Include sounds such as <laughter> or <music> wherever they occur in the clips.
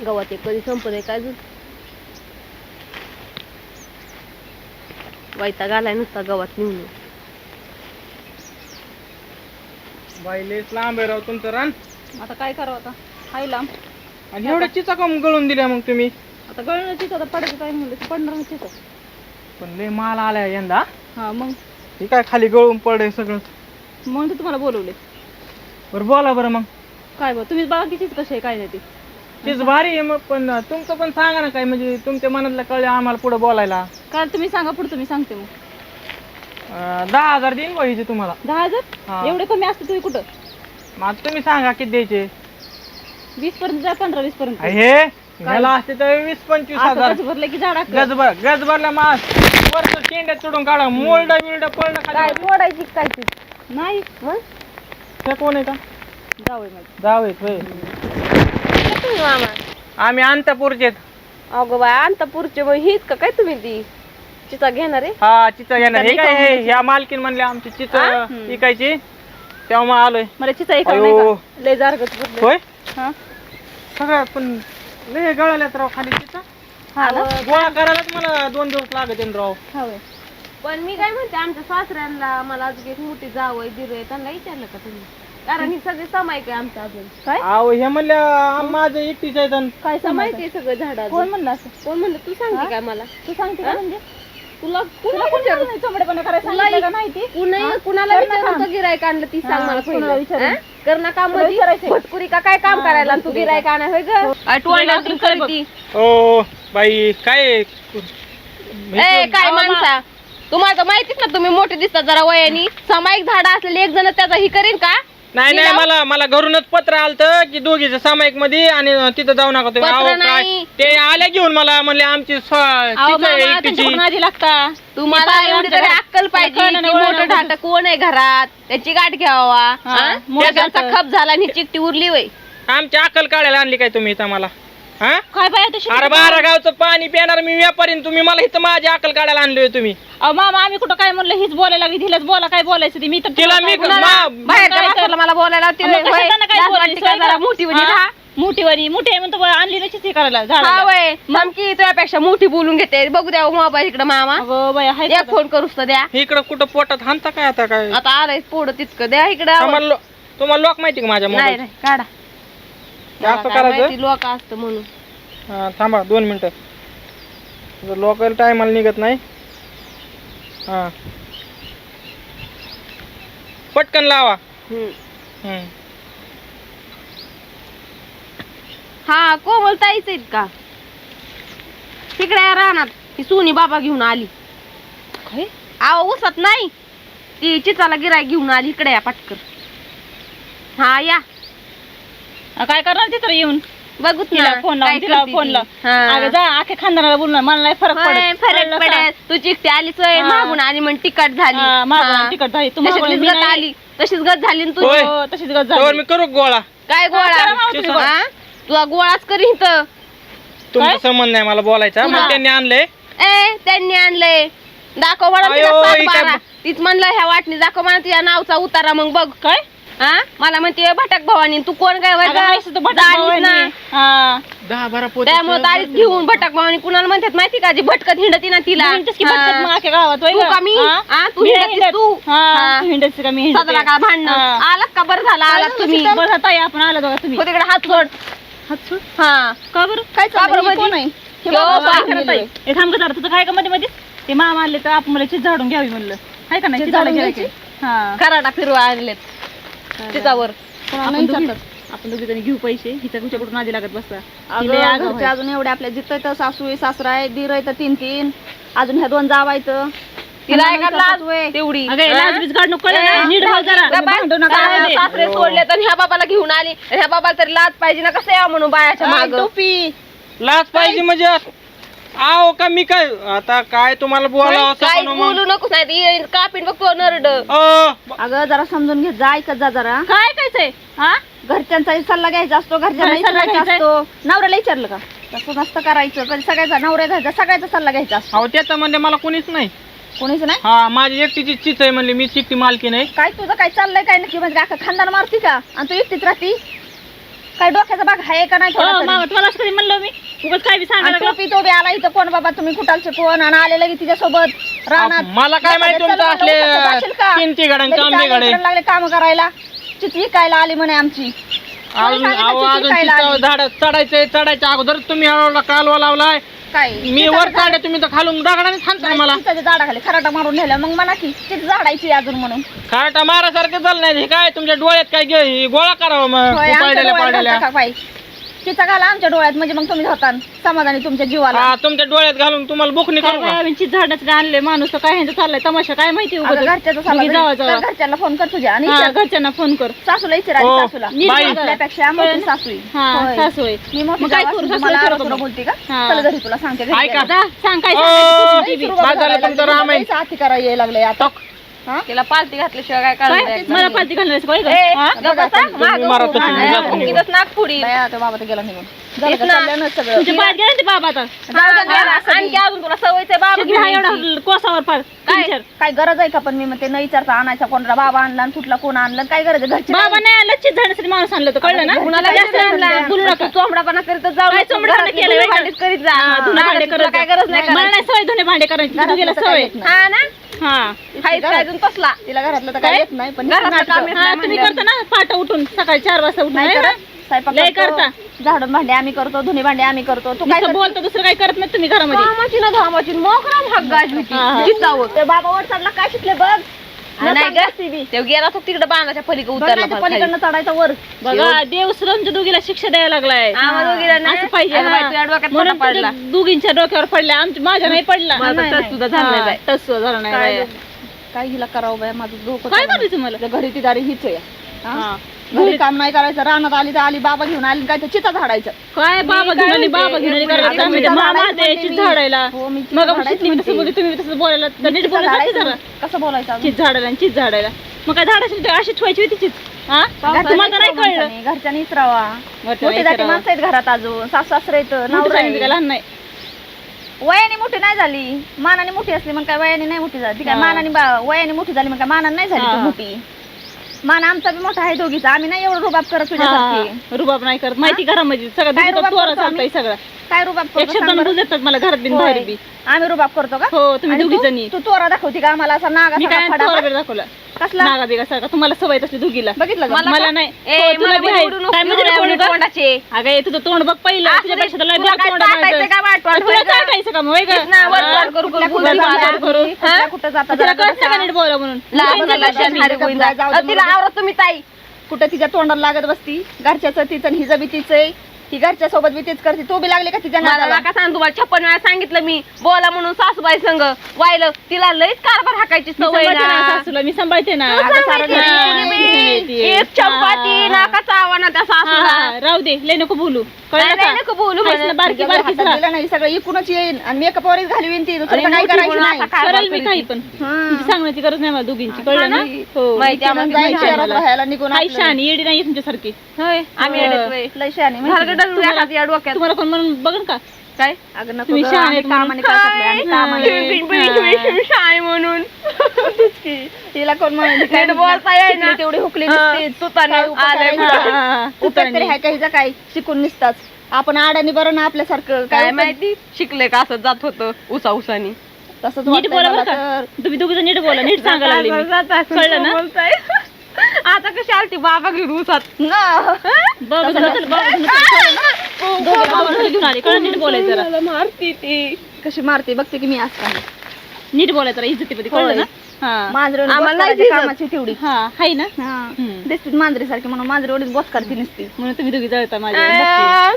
गावात एक कधी संपत आहे काय अजून. वैताग आलाय नुसता गावात निघून. बाई लेस लांब आहे राव तुमचं रान. आता काय करावं आता? हाय लांब. आणि एवढ्या चिचा कम गळून दिल्या मग तुम्ही. आता गळणं तिथं आता पडायचं काय म्हणलं पडणार नाही तिथं पण लय माल आलाय यंदा. हा मग? हे काय खाली गळून पडे सगळं? मग ते तुम्हाला बोलवले. बरं बोला बरं मग. काय बघ तुम्ही बघा कितीच कशी आहे काय नाही ती. तेच भारी आहे मग पण तुमचं पण सांगा ना काय म्हणजे तुमच्या मनातलं कळलं आम्हाला पुढे बोलायला. काल तुम्ही सांगा पुढचं मी सांगते मग. अं, दहा हजार देईन पाहिजे तुम्हाला. दहा हजार. एवढे कमी असते तुम्ही कुठं? मग आता तुम्ही सांगा किती द्यायचे. वीस पर्यंत जा पंधरा वीस पर्यंत. हे घ्यायला असते तर वीस पंचवीस असं हजार. कसं भरलं की झाड अख्खं. गजभर गजभरला मास. वरच शेंड्यात चढून काढा. मोलडा बिलडा पडलं काय खाली मोडायची काय ती? नाही. मग? हे कोण आहे का? माझं जाऊ होय. तुम्ही मामा. आम्ही अंतपूरचे अगो बाय अंतपूरचे मग हीच का? काय तुम्ही ती? चिता घेणार आहे? हा चिचा घेणार. हे चिचा काय विकावं हे ह्या मालकीन म्हणले आमची चिचा हा? विकायची. तेव्हा मग आलोय. मला चिचा एक नाही अयो का? लय जारगत होय? हा? सगळं पण लय गळाल्यात राव खाली चिचा. हा ना? गोळा करायलाच मला दोन दिवस लागत राव. हा होय. पण मी काय म्हणते आमच्या सासऱ्यांना मला अजून एक मोठी जावं दिर आहे. त्यांना विचारलं का तुम्ही? कारण ही सगळी समायक आहे आमचं अजून. काय? अहो हे म्हणल्या माझं एकटीच आहे काय समायक आहे सगळं झाड कोण म्हणलं असं? कोण म्हणलं? तू सांगते काय मला? तू सांगते का म्हणजे? तुला तुला कोण म्हणलं नाही चोमडेपणा करायला सांगितलं का नाही ती? कुणा कुणाला कर ना विचारून काम. तो गिरायक आणलं ती सांग हा, मला कुणाला पहिलं विचारून. हा? कर ना काम तुला विचारायचंय. भटकुरी का काय काम हा, करायला आणि तू गिरायक आणा होय ग? काय बघ. ओ बाई काय ए काय माणसा? तुम्हाला तर माहितीच ना तुम्ही मोठे दिसतात जरा वयानी. सामायिक झाड असलेले एक जण त्याचा ही करीन का? नाही नाही मला मला घरूनच पत्र आलत की दोघीचं सामायिकमध्ये आणि तिथं जाऊ नका तुम्ही पत्र अहो, काय नाही. ते आल्या घेऊन मला म्हणले आमची स्व- अहो, तिचं आहे मामा, एकटीची त्यांच्याकडून आधी लागता तुम्हाला एवढी तरी अक्कल. पाहिजे कळलं की नाही, ओळख मोठं नाही. ढाट कोण आहे घरात त्याची गाठ घ्यावा हा, हा? मोठं. खप झाला आणि चिकटी उरली वय आमची अक्कल काढायला आणली काय तुम्ही इथं मला हा? काय बाय? अरे बारा गावचं पाणी पिणार मी व्यापारी तुम्ही मला इथं माझी अक्कल काढायला आणली होय तुम्ही. अहो मामा आम्ही कुठं काय म्हणलं? हीच बोलायला लागली तिलाच बोला काय बोलायचं ती. मी तर तिला मी कुणाला- मा- बाहेरच्या काय माणसाला मला बोलायला लावते. मग होय. कशाला ना काय लाज बोलायचं वाटते का होय जरा का? मोठी हा? मोठी आहे म्हणतो बा, आणली नशीच हे करायला हा झाडाला वय धमकी तुझ्यापेक्षा मोठी बोलून घेते. बघू द्या मोबाईल इकडे मामा. अगं बाई हाय का एक फोन करूस तर द्या. इकडं कुठं पोटात हाणता काय आता काय? आता आलंय पोड तितकं. द्या इकडे. लो- तुम्हाला लोक माहिती का माझ्या नाही मोबाईल नाही काढा. असं करायचं? लोक असतं म्हणून. हा, थांबा दोन मिनिटं. लोकल टायमाला निघत नाही. हा. पटकन लावा. हम्म. हा कोमल ताईच आहेत का? तिकडे राहणार ती सोनी बाबा घेऊन आली? आव उसत नाही. ती चिचाला गिराय घेऊन आली. इकडे या पटकर हा या. काय करणार ती तर येऊन? बघू तिला फोन लावून तिला फोन लाव. अगं जा आखे खानदाराला बोलणार मला नाही फरक पडत. फरक कळलं का? पडेल तू चिकटी आली सोय हा. मागून आली म्हण तिकट झाली. हा, मागून हा. तिकट झाली. तू तशीच मागून मी गत नाही. आली. तशीच गत झाली ना होय. तुझी. हो, तशीच गत झाली. मी करू का गोळा. काय करा मावशी गोळा. हा? तुला गोळाच करीन तर तुमचा काय? संबंध नाही मला बोलायचा. मग त्यांनी आणलंय ए त्यांनी आणलंय दाखव म्हणा तिला अयो, सात ही काय बारा. तीच म्हणलं ह्या वाटणी दाखव म्हणा तुझ्या नावचा उतारा मग बघ. काय? हा? मला म्हणते भटक भवानी तू कोण काय. हा. दहा बारा पोते त्यामुळे तारीख घेऊन भटक भवानी. कुणाला म्हणतात माहिती का? जी भटकत हिंडती ना तिला. होय तू? का तू हिंडत. सदरा भांडणं. आलात का? बरं झालं आलात तुम्ही. बरं ताई, आपण आलो तुम्ही. हो तिकडे हात सोड हात सोड. हा. का बरं? काय का बरं कोणमध्ये? आहे? आहे? थांब तुझं काय का मध्ये मध्ये ते मामा आणले तर आपण मला चीज झाडून घ्यावी म्हणलं. हाय का नाही? हा. कराडा फिरवा आणलेत. तिच्यावर आपण दोघी- आपण दोघी जणी घेऊ पैसे हिच्या कुठून आधी लागत आगाऊ घरचे आहे. अजून एवढे आपल्या जिथं तर सासू आहे सासरा आहे दीर आहे तर तीन तीन अजून ह्या दोन जावायचं तिला त्यांना आहे का विचारतात लाज वय. तेवढी अगं, हे लाज बीज काढ नको, कळलं ना? ए, नीट राहा जरा. गप्प बस. भांडू नका काय मध्ये. सासरे सोडले तर ह्या बाबाला घेऊन आली आणि ह्या बाबाला तरी लाज पाहिजे ना कसं यावं म्हणून बायाच्या माग टोपी लाच पाहिजे म्हणजे आहो का मी काय आता काय तुम्हाला बोलावं असं काय पण मग- बोलू नकोस नाही ती कापीन बघ तो नरड. अ, अगं जरा समजून घे जा ऐकत जा जरा. काय कायचंय हा? घरच्यांचा सल्ला घ्यायचा असतो घरच्यांना सल्ला विचारायचा घ्यायचा? असतो. नवऱ्याला विचारलं का? तसं नसतं करायचं कधी सगळ्याचा नवऱ्या घ्यायचा सगळ्याचा सल्ला घ्यायचा असतो. अहो त्याचं म्हणजे मला कोणीच नाही. कोणीच नाही? हा माझी एकटीची चिच आहे म्हणली मी चिकटी मालकी नाही काय तुझं काय चाललंय काय नक्की? म्हणजे अख्खा खानदार मारती का? आणि तू एकटीच राहती? काय डोक्याचा भाग आहे का नाही थोडा हो तरी? मामा तुम्हाला असं कधी म्हणलं मी? उगाच काय बी सांगायला आणि लागलं? तो बी आला इथं कोण बाबा तुम्ही कुठालचे कोण आणि आलेलं की तिच्यासोबत. रानात मला काय माहिती चल तुमचं म्हणलं, असले उगाच जाशील का? किंती गड्या लगेच कांबे आले, गडे इकडं लागले काम करायला? चित विकायला आली म्हणे आमची. अजून अहो, अजून तिथं आली. झाड चढायचंय चढायच्या अगोदर तुम्ही हळूहळू कालवा लावलाय. काय? मी वर काढे तुम्ही तर खालून दगडाने थांबताय मला. चिताच्या झाडाखाली खराटा मारून नेलं मग म्हणा की चित झाडायची अजून म्हणून. खाटा मारासारखं झालं नाही हे काय तुमच्या डोळ्यात काय गे हे गोळा करावा मग? होय, आमच्या घालता का काय? चिचा घाला आमच्या डोळ्यात म्हणजे मग तुम्ही होता समाधानी तुमच्या जीवाला हा तुमच्या डोळ्यात घालून तुम्हाला बुकनी काय करू का? झाडच काय आणले माणूस तर काय ह्यांचं चाललंय तमाशा काय माहिती अगं, उगाच. घरच्याचं जावा चाललं जावा घरच्याला फोन कर तुझ्या आणि हा, विचार. घरच्यांना फोन कर सासूला विचार हो, सासूला बाई. आपल्यापेक्षा मोठी सासू आहे. हा होय. सासू आहे मी मोठी मग काय जाऊ करू? असून सासूला तुम्हाला विचारू आरोग्य का? बोलते का हा. चल घरी तुला सांगते घरी ऐका. गेल्यावर. जा सांग काय ओ, सांगायचं तुझी तुमचं लागली. रामायण. लईच अति करायला यायला लागलंय आता हा? तिला पालती घातल्याशिवाय काय काय करायचं मला पालती हा? मारा तशी, तो बाबा तर गेला निघून झालं का? तेच ना. चाललं ना सगळं तुमच्या पायात गेला ते बाबा आता जाऊ दे गेला असं आणखी बी. अजून तुला सवयच आहे बाबा शिकली हा एवढा घेण्याची. कोसावर पार काय? तीन चार. काय गरज आहे का पण मी म्हणते न विचारता आणायचा कोणता बाबा आणला आणि कुठला कोण आणला काय गरज आहे घरची बाबा नाही आणलं चित झाडण्यासाठी माणूस आणलं होतं कळलं ना कुणाला काय जास्त गरज आणला? नाही. बोलू नका चोंबडापणा करीत जाऊ काय नको. करीत जा धुणं भांडे तुला करत काय जा. गरज नाही मला. नाही सवय धुणे भांडे करायची तर काय सवय नाही. हा ना हा अजून तसला तिला घरातलं तर काय येत नाही पण घरातलं नाटकं. काम येत हा तुम्ही करता ना पाठ उठून सकाळी चार वाजता उठून नाही? करत स्वयंपाक लय करतो, करता. झाडून भांडे आम्ही करतो धुणे भांडे आम्ही करतो तू काय करते? बोलता दुसरं काही करत नाही तुम्ही घरामध्ये कामाची ना धामाची मोकराम हक गाजवी ती. हा, हा. जितावं. ते बाबा वर चढला काय शिकले बघ नाही नाही ग ते गेला तो तिकडे बांधाच्या पलीकडे उतरला खाली. पलीकडनं चढायचा वर बघा देव सुरांच्या दोघीला शिक्षा द्यायला लागलाय आम्हाला दोघीला नाही. असं पाहिजे अगं बाई, हा. तुझ्या डोक्यात म्हणून पडला पडला. तुझ्या दोघींच्या डोक्यावर पडल्या आमच्या माझ्या नाही पडला माझा नाही, तर नाही. सुद्धा झाला नाही हा, बाई. तस झालं नाही काय हिला करावं बाय माझं डोकं काय. करायचं मला घरी ती दारी हीच आहे हा? हा. घरी काम नाही करायचं रानात आली तर आली बाबा घेऊन आली काय तर चिता झाडायचं काय बाबा घेऊन आली बाबा घेऊन आली करायला आता काय माहिती. चिता मामा झाडायचं द्यायची म्हणते मी. झाडायला हो, मी चिता मग झाडायचं शिकली मी तसं म्हणते. बघ तुम्ही तसं बोलायला तर नीट चिता बोलायला लागते झाडायचं. जरा कसं बोलायचं अजून? झाडायला आणि चीज झाडायला मग काय अशी ठेवायची होती चीज हा घरच्यांनी तुम्हाला तर नाही इचरावं कळलं माणसाने, घरच्यांनी इचरावा मोठं जाती. माणसं आहेत घरात अजून सासू सासरे आहेत नवरा आहे. लहान नाही वयाने मोठी नाही झाली मानाने मोठी असली मग काय वयाने नाही मोठी झाली ती काय हा. मानाने बा- वयाने मोठी झाली मग काय मानाने नाही झाली हा. मोठी मान आमचा बी मोठा आहे दोघीचा. आम्ही नाही एवढं रुबाब करत तुझ्यासारखी. हा, रुबाब नाही करत. माहिती घरामध्ये सगळं काय रुबाब तोरा करतो चालतंय आम्ही? सगळं. काय रुबाब करतो? सांग बरं? बोलतात मला घरात बिन होय. बाहेर बी. आम्ही रुबाब करतो का? हो तुम्ही आणि दोघी तू- जणी तू तोरा दाखवती का आम्हाला? असा नागा मी काय फडा तोरा बिर दाखवला? कसला नागा बिगा सारखा तुम्हाला सवय तसली दोघीला बघितलं का? मला? नाही ए, हो, तुला मला बी आहे. बोलू नको, काय म्हणजे एवढ्या कोण एवढ्या गं? तोंडाचे. अगं हे तुझं तोंड बघ पहिलं असू तुझ्या दे. पेक्षा तुला तुला बघ काय तोंड चाटायचं माझं. का वाट- वाट- तुला वाट- काय खायचं का मग होय गं? ना, वर-? वर करू- कुठं करू- जाता? करू- करू. कुठल्या हा? कुठं जाता तुला जरा कळत नाही का बसा. नीट बोला म्हणून लहान मुलाला. शहाणी अ, तिला तुम्ही ताई कुठं तिच्या तोंडाला लागत बसती घरच्याचं तिचं आणि हिचं बी तिचं आहे. ती घरच्या सोबत बी तीच करते तू बी लागली का तिच्या मला नादाला? नका सांग तुम्हाला छप्पन वेळा सांगितलं मी बोला म्हणून सासूबाई संग वाहिलं तिला लईच कारभार हाकायची मी सवय सांभाळते ना ना सासूला मी सांभाळते ना तू सांगायची सारं ना. येते. एक चपाती हा. त्या हा, सासूला हा, राहू दे लय नको बोलू कळलं नाही, का नाही, नको बोलू आहेस ना, म्हणे. बारकी तिच्या बारकीच हातात राहा. दिलं नाही सगळं इकूनच येईन आणि मेकअप वरच घालवीन ती दुसरं आणि तर काही मोठी करायची म्हणून नाही आता काय करेल मी करीत काही ती? पण सांगण्याची गरज नाही मला दोघींची कळलं ना. हो माहिती शहरात. राहायला निघून हाय आपलं. शहाणी येडी नाही तुमच्यासारखी होय आम्ही हो. येडत होय. लय शहाणी माहिती घालगं या डोक्यात तुम्हाला कोण म्हणून बघन का काय अगं नको तुम्ही गं, शहाणे आम्ही आहेत म्हणून. कामाने काय करतोय, आम्ही कामाने. तुम्ही- तुम्ही- तुम्ही- तुम्ही शाळे म्हणून तिला कोण <laughs> काय नीट बोलता येईना. शिकली तेवढी हुकली नसती तुताने काय उपकार आलंय आहे म्हणून. का? उपयोग तरी तुताने. आहे का हिचा काय शिकून निसताच आपण आडानी बरं ना आपल्यासारखं काय? माहिती शिकले का असं जात होतं उसा उसानी तसंच नीट वाटतंय बोला मला बरं का. तुम्ही दोघी नीट बोला नीट लागले मी. कळलं ना? बोलताय आता कशी आलती? बाबा घेऊन उसात घेऊन आले. नीट जरा. मारती ती. कशी मारते? बघते की मी असताना नीट बोलायचं जरा इज्जतीमध्ये. कळलं ना? हा. मांजरी आम्हाला नाही करायची दिसत. कामाची तेवढी. हा हाय ना? हा. दिसते मांजरी सारखी म्हणून मांजरी एवढीच बोस करते नसती. म्हणून तुम्ही दोघी जळता माझ्या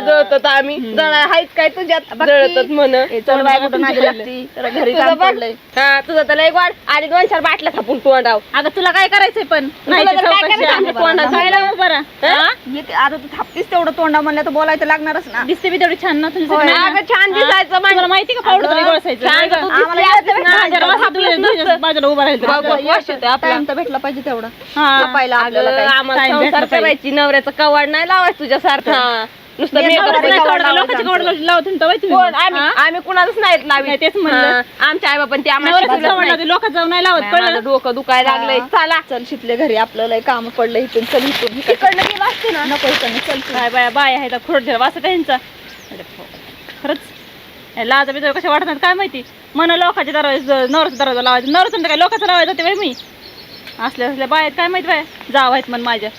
जळतात आम्ही जळ काय तुझ्यात. जळतात म्हण चल बाय कुठं नादी लागती तर घरी तुझं काम बघ. पडलंय हा तुझं तर लय वाढ आणि दोन चार बाटल्या थापून तोंडाव अगं तुला काय करायचंय पण नाही तुला ते तर काय चौकशी करायचं आहे. आमच्या तोंडात? जायला मग बरं हा? येते आता तू थापतीस तेवढं तोंडा म्हणलं तर बोलायचं लागणारच ना दिसते बी तेवढी छान ना तुझी. अगं छान दिसायचं. माहिती का पावडर तरी अगं, गोळसायचं छान नाही का? तू आम्हाला दिसली येतं असतीस ना, ना, माझ्या जरा हात थापलीस दुखले, नसतं. तुझ्या बाजूला उभा राहिलं बघ, बघ, वास येतोय आपला. टाइम तर भेटला पाहिजे तेवढा हा जपायला आपल्याला अगं, काय. आम्हाला Time संसार भेटला पाहिजे. करायची नवऱ्याचा कवाड नाही लावायचं तुझ्यासारखा नुसतं मी लोकांच्या लावत तुम्ही. कोण? आम्ही हा? आम्ही कुणालाच नाहीत लावी नाही, तेच म्हणलं. आमच्या आई बाबांनी ते आम्हाला नवऱ्याचं शिकवलंच लोकांचं जाऊन नाही लावत कळलं? माझं डोकं दुखायला लागलंय. चला. चल शिकले घरी आपलं लय काम पडलं इथून. चल इथून. इकडं. तिकडनं गेला असते ना. नको इकडनं. चल तू. काय बाया बाय आहे खोड वाचत यांचा. खरंच. हे लाजा बिजा कशा वाटतात काय माहिती? मन लोकांच्या दरवाजा नवराचा दरवाजा लावायचा. नवराचा काय लोकांचा लावायचा ते बाई मी. असल्या असल्या बाया आहेत काय माहिती बाय जाव आहेत मन माझ्या.